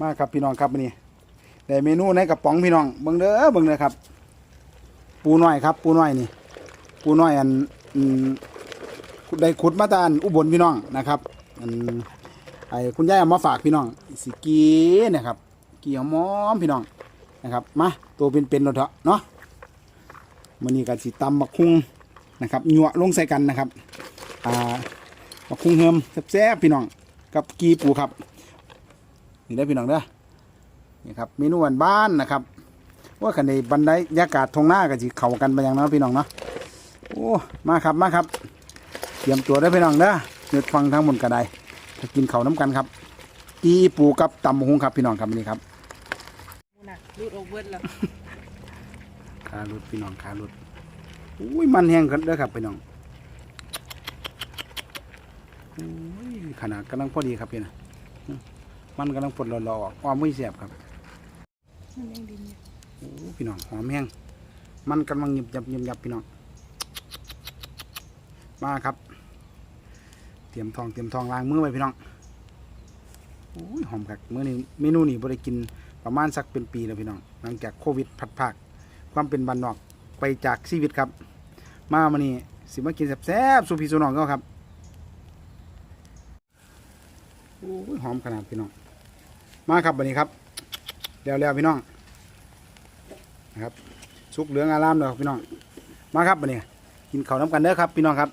มาครับพี่น้องครับวันนี้ได้เมนูในกระป๋องพี่น้องเบิ่งเด้อเบิ่งเด้อครับ ปูน้อยครับ ปูน้อยนี่ ปูน้อยอันได้ขุดมาตาอันอุบลพี่น้องนะครับอันไอ้คุณยายเอามาฝากพี่น้องสิกีนะครับกีหอมพี่น้องนะครับมาตัวเป็นๆเราเถอะเนาะมันนี้ก็สิตำบักคุงนะครับหยวลงใส่กันนะครับอ่าบักคุงเฮิมแซ่บๆพี่น้องกับกีปูครับ นี่ได้อพี่น้องเด้อนี่ครับเมนูบ้านๆนะครับว่ากันในบันไดยากาศทงหน้ากันสิเข้ากันไปอย่างเนาะพี่น้องเนาะโอ้มาครับมาครับ เตรียมตัวได้อพี่น้องเด้อเนื้อฟังทั้งหมดกระไดจะกินเขาวน้ำกันครับกีปูกับตำบักหุงครับพี่น้องครับนี่ครับน่ะรูดโอเวอร์แล้วขาหลุดพี่น้องขาหลุดอุ้ยมันแห้งกันเด้อครับพี่น้องอุ้ยขนาดกำลังพอดีครับพี่นะ มันกำลังปลดรอๆออกอ้อมไม่เสียบครับมันยังดินอยู่โอ้พี่น้องหอมแห้งมันกำลังหยิบยับหยิบยับพี่น้องมาครับ เตรียมทองเตรียมทองล้างมือไว้พี่น้องโอ้ยหอมคักมื้อนี้เมนูนี้บ่ได้กินประมาณสักเป็นปีแล้วพี่น้องหลังจากโควิดพัดภาคความเป็นบ้านนอกไปจากชีวิตครับ มามานี่สิมากินแซ่บๆสูพี่สูน้องเขาครับโอ้ยหอมขนาดพี่น้อง มาครับวันนี้ครับแล้วๆพี่น้องนะครับสุกเหลืองอารามเลยพี่น้องมาครับวันนี้กินข้าวน้ำกันเด้อครับ พี่น้องครับ